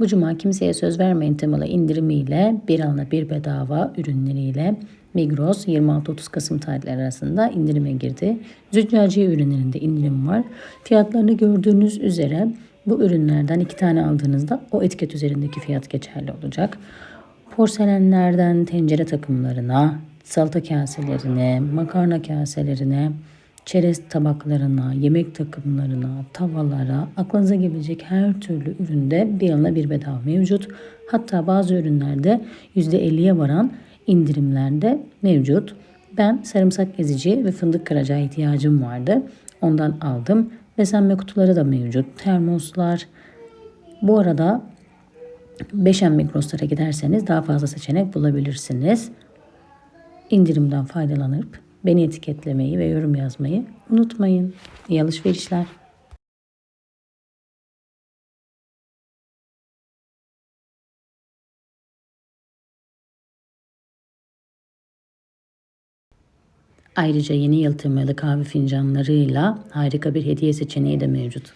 Bu cuma kimseye söz vermeyin temalı indirimiyle bir alana bir bedava ürünleriyle Migros 26-30 Kasım tarihleri arasında indirime girdi. Züccaciye ürünlerinde indirim var. Fiyatlarını gördüğünüz üzere bu ürünlerden iki tane aldığınızda o etiket üzerindeki fiyat geçerli olacak. Porselenlerden tencere takımlarına, salata kaselerine, makarna kaselerine, çerez tabaklarına, yemek takımlarına, tavalara, aklınıza gelecek her türlü üründe bir alana bir bedava mevcut. Hatta bazı ürünlerde %50'ye varan indirimlerde mevcut. Ben sarımsak ezici ve fındık kıracağı ihtiyacım vardı. Ondan aldım. Beslenme kutuları da mevcut. Termoslar. Bu arada Beşen Migros'lara giderseniz daha fazla seçenek bulabilirsiniz. İndirimden faydalanıp beni etiketlemeyi ve yorum yazmayı unutmayın. İyi alışverişler. Ayrıca yeni yıl temalı kahve fincanlarıyla harika bir hediye seçeneği de mevcut.